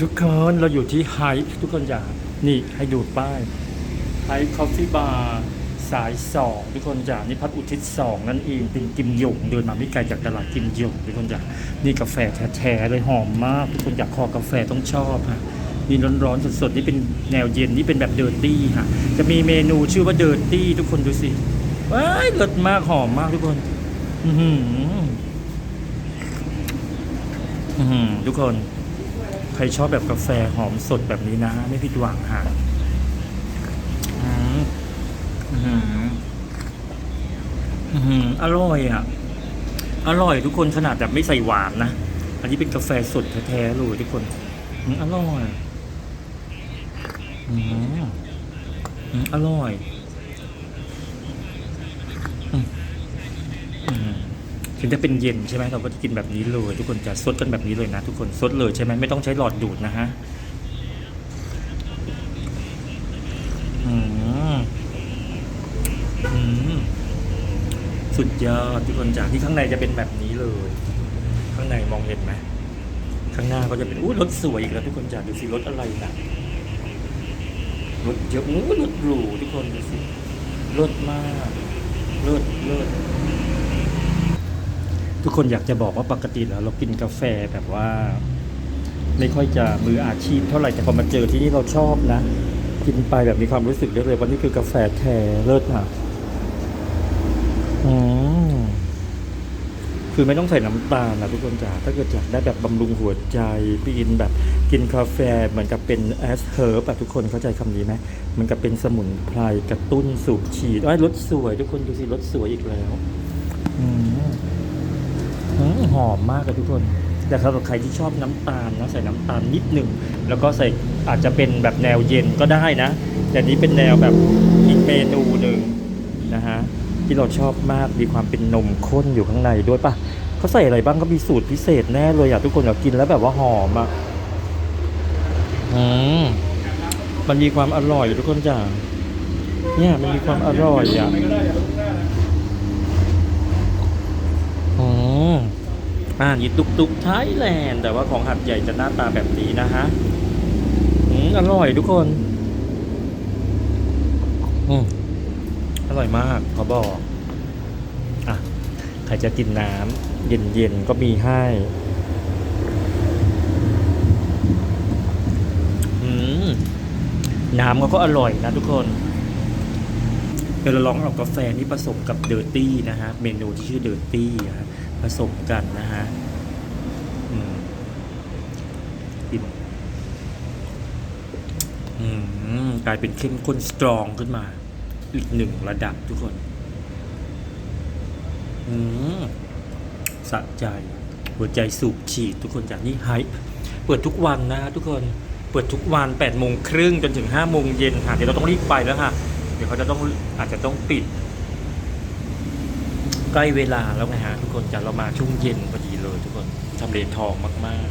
ทุกคนเราอยู่ที่ไฮทุกคนอยากนี่ให้ดูป้ายไฮคอฟฟี่บาร์สายสองทุกคนอยากนี่พัดอุทิศสองนั่นเองเป็นกิมหยงเดินมาไม่ไกลจากตลาดกิมหยงทุกคนอยากนี่กาแฟแท้ๆเลยหอมมาก ทุกคนอยากคอกาแฟต้องชอบฮะนี่ร้อนๆสดๆนี่เป็นแนวเย็นนี่เป็นแบบเดอร์ตี้ฮะจะมีเมนูชื่อว่าเดอร์ตี้ทุกคนดูสิว้ายเลิศมากหอมมากทุกคน อือหืออือหือทุกคน ครชอบแบบกาแฟหอมสดแบบนี้นะไม่ผิดหวังฮะอร่อยอะ อร่อยทุกคนขนาดแบบไม่ใส่หวานนะ อันนี้เป็นกาแฟสดแท้ๆเลยทุกคนอร่อยอร่อย ถึงจะเป็นเย็นใช่ไหมเราก็จะกินแบบนี้เลย ทุกคนจะซดกันแบบนี้เลยนะ ทุกคนซดเลยใช่ไหมไม่ต้องใช้หลอดดูดนะฮะสุดยอดทุกคนจากที่ข้างในจะเป็นแบบนี้เลย ข้างในมองเห็นไหมข้างหน้าก็จะเป็นอู้รถสวยอีกแล้วทุกคนจากดูสิรถอะไรนะรถเยอะอู้รถหรูทุกคนดูสิรถมากรถรถ ทุกคนอยากจะบอกว่าปกติแล้วเรากินกาแฟแบบว่า ไม่ค่อยจะมืออาชีพเท่าไหร่แต่พอมาเจอที่นี่เราชอบนะ กินไปแบบมีความรู้สึกเลยว่านี่คือกาแฟแท้เลิศอะอืมคือไม่ต้องใส่น้ำตาลนะทุกคนจ๋าถ้าเกิดอยากได้แบบบำรุงหัวใจกินแบบกินกาแฟเหมือนกับเป็นแอสเฮิร์บอะทุกคนเข้าใจคำนี้ไหมเหมันกับเป็นสมุนไพรกระตุ้นสูบฉีดไอ้ยรสสวย ทุกคนดูสิรสสวยอีกแล้ว อืม อมหอมมากเลยทุกคนแต่สำหรับใครที่ชอบน้ำตาลนะใส่น้ำตาลนิดหนึ่งแล้วก็ใส่อาจจะเป็นแบบแนวเย็นก็ได้นะ แต่นี้เป็นแนวแบบอีกเมนูหนึ่งนะฮะที่เราชอบมากมีความเป็นนมข้นอยู่ข้างในด้วยปะเขาใส่อะไรบ้างก็มีสูตรพิเศษแน่เลยอะทุกคนอยากกินแล้วแบบว่าหอมอะอืมมันมีความอร่อยทุกคนจ้าเนี่ยมันมีความอร่อยอะอ๋อ อ่านี่ตุกตุกไทยแลนด์แต่ว่าของหัดใหญ่จะหน้าตาแบบนี้นะฮะอืมอร่อยทุกคนอืมอร่อยมากขอบอกอะใครจะกินน้ำเย็นๆก็มีให้อืมน้ำเขาก็อร่อยนะทุกคน เดี๋ยวเราลองเอากาแฟนี่ผสมกับเดอร์ตี้นะฮะ เมนูที่ชื่อเดอร์ตี้นะฮะ ผสมกันนะฮะอืมกินอืมกลายเป็นเข้มข้นสตรองขึ้นมา อีกหนึ่งระดับทุกคน อืมสะใจ หัวใจสูบฉีดทุกคนจากนี้ไฮเปิดทุกวันนะทุกคนเปิดทุกวัน8ปดโมงครึ่งจนถึง5้าโมงเย็นค่ะ เดี๋ยวเราต้องรีบไปแล้วค่ะ เดี๋ยวเขาจะต้องอาจจะต้องปิด ล้เวลาแล้วไงฮะทุกคนจะเรามาช่วงเย็นพอดีเลย ทุกคนทำเลทองมาก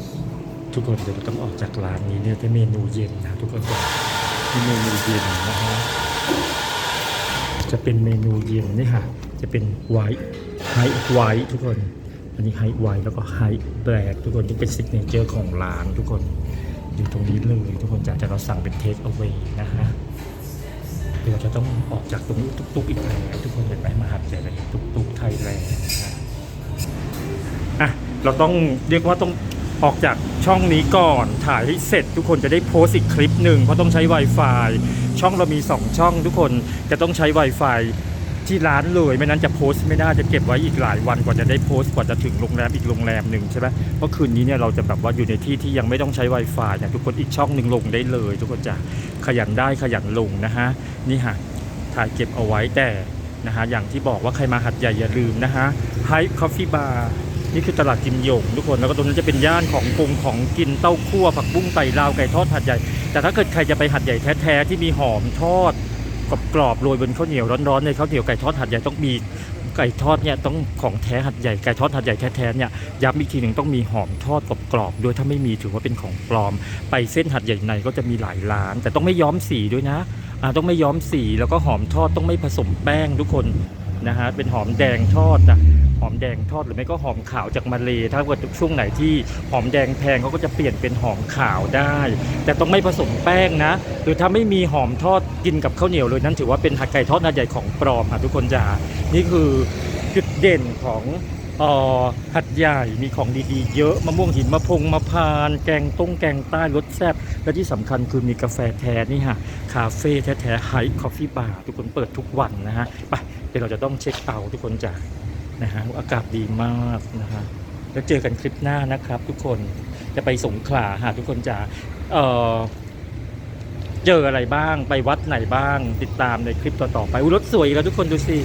ๆ ทุกคนเดี๋ยวเราต้องออกจากร้านนี้เนี่ยจะเมนูเย็นนะทุกคนเป็นเมนูเย็นนะฮะจะเป็นเมนูเย็นนี่ค่ะ จะเป็นไวท์ไฮไวท์ทุกคน อันนี้ไฮไวท์แล้วก็ไฮแบล็กทุกคนที่เป็นซิกเนเจอร์ของร้านทุกคนอยู่ตรงนี้เลยทุกคนจะจะเราสั่งเป็นเทคเอาไว้นะฮะเดี๋ยวจะต้องออกจากตรงนี้ตุกๆอีกแล้ว เราต้องเรียกว่าต้องออกจากช่องนี้ก่อน ถ่ายให้เสร็จทุกคนจะได้โพสต์อีกคลิปหนึ่งเพราะต้องใช้ Wi-Fi ช่องเรามี 2 ช่องทุกคนจะต้องใช้ Wi-Fi ที่ร้านเลยไม่นั้นจะโพสต์ไม่ได้จะเก็บไว้อีกหลายวันกว่าจะได้โพสต์กว่าจะถึงโรงแรมอีกโรงแรมหนึ่งใช่ไหมเพราะคืนนี้เนี่ยเราจะแบบว่าอยู่ในที่ที่ยังไม่ต้องใช้ Wi-Fi เนี่ยทุกคนอีกช่องหนึ่งลงได้เลย ทุกคนจะขยันได้ขยันลงนะฮะนี่ฮะถ่ายเก็บเอาไว้แต่นะฮะอย่างที่บอกว่าใครมาหัดใหญ่อย่าลืมนะฮะไฮคอฟฟี่บาร์ นี่คือตลาดกิมหยงทุกคน แล้วก็ตรงนั้นจะเป็นย่านของกงของกินเต้าคั่วผักบุ้งไต่ลาวไก่ทอดหัดใหญ่ แต่ถ้าเกิดใครจะไปหัดใหญ่แท้ๆที่มีหอมทอดกรอบๆโรยบนข้าวเหนียวร้อนๆในข้าวเหนียวไก่ทอดหัดใหญ่ต้องมีไก่ทอดเนี่ยต้องของแท้หัดใหญ่ไก่ทอดหัดใหญ่แท้ๆเนี่ยย้ำอีกทีหนึ่งต้องมีหอมทอดกรอบๆด้วยถ้าไม่มีถือว่าเป็นของปลอม ไปเส้นหัดใหญ่ในก็จะมีหลายร้าน แต่ต้องไม่ย้อมสีด้วยนะอ่าต้องไม่ย้อมสีแล้วก็หอมทอดต้องไม่ผสมแป้งทุกคนนะฮะเป็นหอมแดงทอดนะ หอมแดงทอดหรือไม่ก็หอมขาวจากมาเลถ้าเกิดช่วงไหนที่หอมแดงแพงเขาก็จะเปลี่ยนเป็นหอมขาวได้ แต่ต้องไม่ผสมแป้งนะ หรือถ้าไม่มีหอมทอดกินกับข้าวเหนียวเลยนั้นถือว่าเป็นหัดไก่ทอดนาใหญ่ของปลอมค่ะทุกคนจ๋านี่คือจุดเด่นของออหัดใหญ่มีของดีๆ เยอะมะม่วงหินมะพงมะพราน แกงต้งแกงใต้รสแซ่บและที่สำคัญคือมีกาแฟแท้นี่ฮะคาเฟ่แท้ๆไฮคอฟฟี่บาร์ทุกคนเปิดทุกวันนะฮะไปเดี๋ยวเราจะต้องเช็คเอาทุกคนจ๋า นะฮะอากาศดีมากนะฮะแล้วเจอกันคลิปหน้านะครับทุกคนจะไปสงขลาฮะทุกคนจะเอ่อเจออะไรบ้างไปวัดไหนบ้างติดตามในคลิปต่อๆไปอุยรถสวยแล้วทุกคนดูสิ